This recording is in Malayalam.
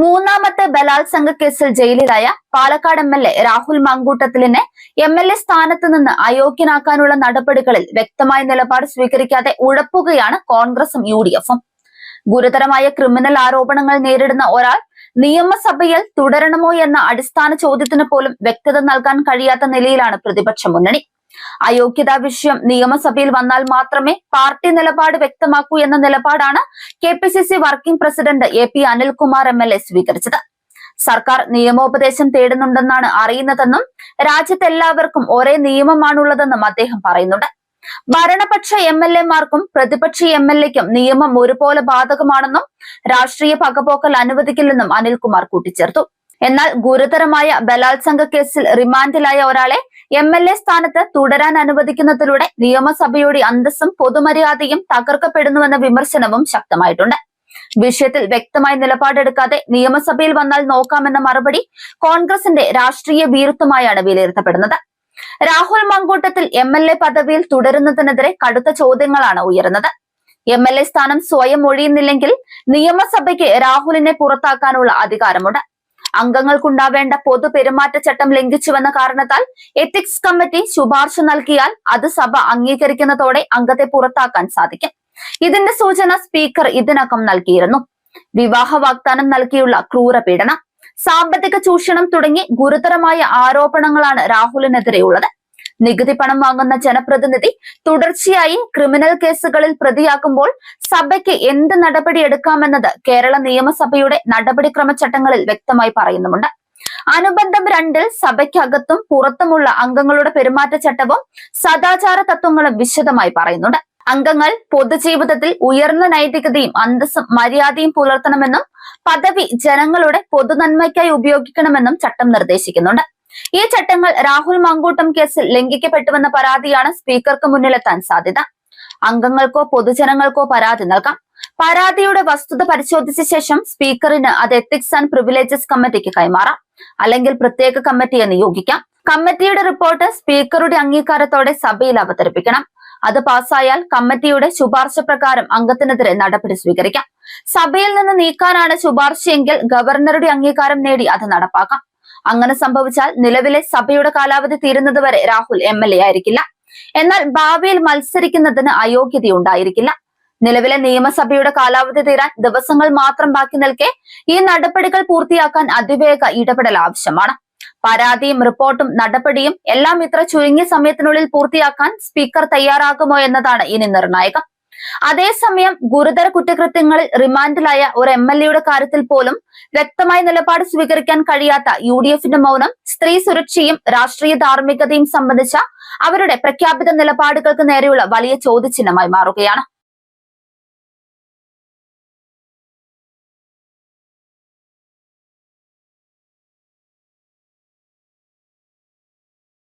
മൂന്നാമത്തെ ബലാത്സംഗ കേസിൽ ജയിലിലായ Palakkad M L A Rahul മങ്കൂട്ടത്തിലിനെ M L A സ്ഥാനത്ത് നിന്ന് അയോഗ്യനാക്കാനുള്ള നടപടികളിൽ വ്യക്തമായ നിലപാട് സ്വീകരിക്കാതെ ഉഴപ്പുകയാണ് കോൺഗ്രസും യു ഡി എഫും. ഗുരുതരമായ ക്രിമിനൽ ആരോപണങ്ങൾ നേരിടുന്ന ഒരാൾ നിയമസഭയിൽ തുടരണമോ എന്ന അടിസ്ഥാന ചോദ്യത്തിന് പോലും വ്യക്തത നൽകാൻ കഴിയാത്ത നിലയിലാണ് പ്രതിപക്ഷ മുന്നണി. അയോഗ്യതാ വിഷയം നിയമസഭയിൽ വന്നാൽ മാത്രമേ പാർട്ടി നിലപാട് വ്യക്തമാക്കൂ എന്ന നിലപാടാണ് K P C C working president A P Anilkumar M L A സ്വീകരിച്ചത്. സർക്കാർ നിയമോപദേശം തേടുന്നുണ്ടെന്നാണ് അറിയുന്നതെന്നും രാജ്യത്തെല്ലാവർക്കും ഒരേ നിയമമാണുള്ളതെന്നും അദ്ദേഹം പറയുന്നുണ്ട്. ഭരണപക്ഷ എം എൽ എമാർക്കും പ്രതിപക്ഷ എം എൽ എക്കും നിയമം ഒരുപോലെ ബാധകമാണെന്നും രാഷ്ട്രീയ പകപോക്കൽ അനുവദിക്കില്ലെന്നും അനിൽകുമാർ കൂട്ടിച്ചേർത്തു. എന്നാൽ ഗുരുതരമായ ബലാത്സംഗ കേസിൽ റിമാൻഡിലായ ഒരാളെ എം എൽ എ സ്ഥാനത്ത് തുടരാൻ അനുവദിക്കുന്നതിലൂടെ നിയമസഭയുടെ അന്തസ്സും പൊതുമര്യാദയും തകർക്കപ്പെടുന്നുവെന്ന വിമർശനവും ശക്തമായിട്ടുണ്ട്. വിഷയത്തിൽ വ്യക്തമായ നിലപാടെടുക്കാതെ നിയമസഭയിൽ വന്നാൽ നോക്കാമെന്ന മറുപടി കോൺഗ്രസിന്റെ രാഷ്ട്രീയ വീരത്വമായാണ് വിലയിരുത്തപ്പെടുന്നത്. Rahul Mankoottathil M L A പദവിയിൽ തുടരുന്നതിനെതിരെ കടുത്ത ചോദ്യങ്ങളാണ് ഉയരുന്നത്. എം എൽ എ സ്ഥാനം സ്വയം ഒഴിയുന്നില്ലെങ്കിൽ നിയമസഭയ്ക്ക് രാഹുലിനെ പുറത്താക്കാനുള്ള അധികാരമുണ്ട്. അംഗങ്ങൾക്കുണ്ടാവേണ്ട പൊതു പെരുമാറ്റച്ചട്ടം ലംഘിച്ചുവെന്ന കാരണത്താൽ എത്തിക്സ് കമ്മിറ്റി ശുപാർശ നൽകിയാൽ അത് സഭ അംഗീകരിക്കുന്നതോടെ അംഗത്തെ പുറത്താക്കാൻ സാധിക്കും. ഇതിന്റെ സൂചന സ്പീക്കർ ഇതിനകം നൽകിയിരുന്നു. വിവാഹ വാഗ്ദാനം നൽകിയുള്ള ക്രൂരപീഡനം സാമ്പത്തിക ചൂഷണം തുടങ്ങി ഗുരുതരമായ ആരോപണങ്ങളാണ് രാഹുലിനെതിരെയുള്ളത്. നികുതി പണം വാങ്ങുന്ന ജനപ്രതിനിധി തുടർച്ചയായി ക്രിമിനൽ കേസുകളിൽ പ്രതിയാക്കുമ്പോൾ സഭയ്ക്ക് എന്ത് നടപടി എടുക്കാമെന്നത് കേരള നിയമസഭയുടെ നടപടിക്രമ ചട്ടങ്ങളിൽ വ്യക്തമായി പറയുന്നുമുണ്ട്. അനുബന്ധം രണ്ടിൽ സഭയ്ക്കകത്തും പുറത്തുമുള്ള അംഗങ്ങളുടെ പെരുമാറ്റച്ചട്ടവും സദാചാര തത്വങ്ങളും വിശദമായി പറയുന്നുണ്ട്. അംഗങ്ങൾ പൊതുജീവിതത്തിൽ ഉയർന്ന നൈതികതയും അന്തസ്സും മര്യാദയും പുലർത്തണമെന്നും പദവി ജനങ്ങളുടെ പൊതുനന്മയ്ക്കായി ഉപയോഗിക്കണമെന്നും ചട്ടം നിർദ്ദേശിക്കുന്നുണ്ട്. ഈ ചട്ടങ്ങൾ രാഹുൽ മങ്കൂട്ടം കേസിൽ ലംഘിക്കപ്പെട്ടുവെന്ന പരാതിയാണ് സ്പീക്കർക്ക് മുന്നിലെത്താൻ സാധ്യത. അംഗങ്ങൾക്കോ പൊതുജനങ്ങൾക്കോ പരാതി നൽകാം. പരാതിയുടെ വസ്തുത പരിശോധിച്ച ശേഷം സ്പീക്കറിന് അത് എത്തിക്സ് ആൻഡ് പ്രിവിലേജസ് കമ്മിറ്റിക്ക് കൈമാറാം. അല്ലെങ്കിൽ പ്രത്യേക കമ്മിറ്റിയെ നിയോഗിക്കാം. കമ്മിറ്റിയുടെ റിപ്പോർട്ട് സ്പീക്കറുടെ അംഗീകാരത്തോടെ സഭയിൽ അവതരിപ്പിക്കണം. അത് പാസ്സായാൽ കമ്മിറ്റിയുടെ ശുപാർശ പ്രകാരം അംഗത്തിനെതിരെ നടപടി സ്വീകരിക്കാം. സഭയിൽ നിന്ന് നീക്കാനാണ് ശുപാർശയെങ്കിൽ ഗവർണറുടെ അംഗീകാരം നേടി അത് നടപ്പാക്കാം. അങ്ങനെ സംഭവിച്ചാൽ നിലവിലെ സഭയുടെ കാലാവധി തീരുന്നതുവരെ രാഹുൽ എം എൽ എ ആയിരിക്കില്ല. എന്നാൽ ഭാവിയിൽ മത്സരിക്കുന്നതിന് അയോഗ്യതയുണ്ടായിരിക്കില്ല നിലവിലെ നിയമസഭയുടെ കാലാവധി തീരാൻ ദിവസങ്ങൾ മാത്രം ബാക്കി നിൽക്കെ ഈ നടപടികൾ പൂർത്തിയാക്കാൻ അതിവേഗ ഇടപെടൽ ആവശ്യമാണ്. പരാതിയും റിപ്പോർട്ടും നടപടിയും എല്ലാം ഇത്ര ചുരുങ്ങിയ സമയത്തിനുള്ളിൽ പൂർത്തിയാക്കാൻ സ്പീക്കർ തയ്യാറാകുമോ എന്നതാണ് ഇനി നിർണായകം. അതേസമയം ഗുരുതര കുറ്റകൃത്യങ്ങളിൽ റിമാൻഡിലായ ഒരു എം എൽ എയുടെ കാര്യത്തിൽ പോലും വ്യക്തമായ നിലപാട് സ്വീകരിക്കാൻ കഴിയാത്ത യു ഡി എഫിന്റെ മൗനം സ്ത്രീ സുരക്ഷയും രാഷ്ട്രീയ ധാർമ്മികതയും സംബന്ധിച്ച അവരുടെ പ്രഖ്യാപിത നിലപാടുകൾക്ക് നേരെയുള്ള വലിയ ചോദ്യചിഹ്നമായി മാറുകയാണ്.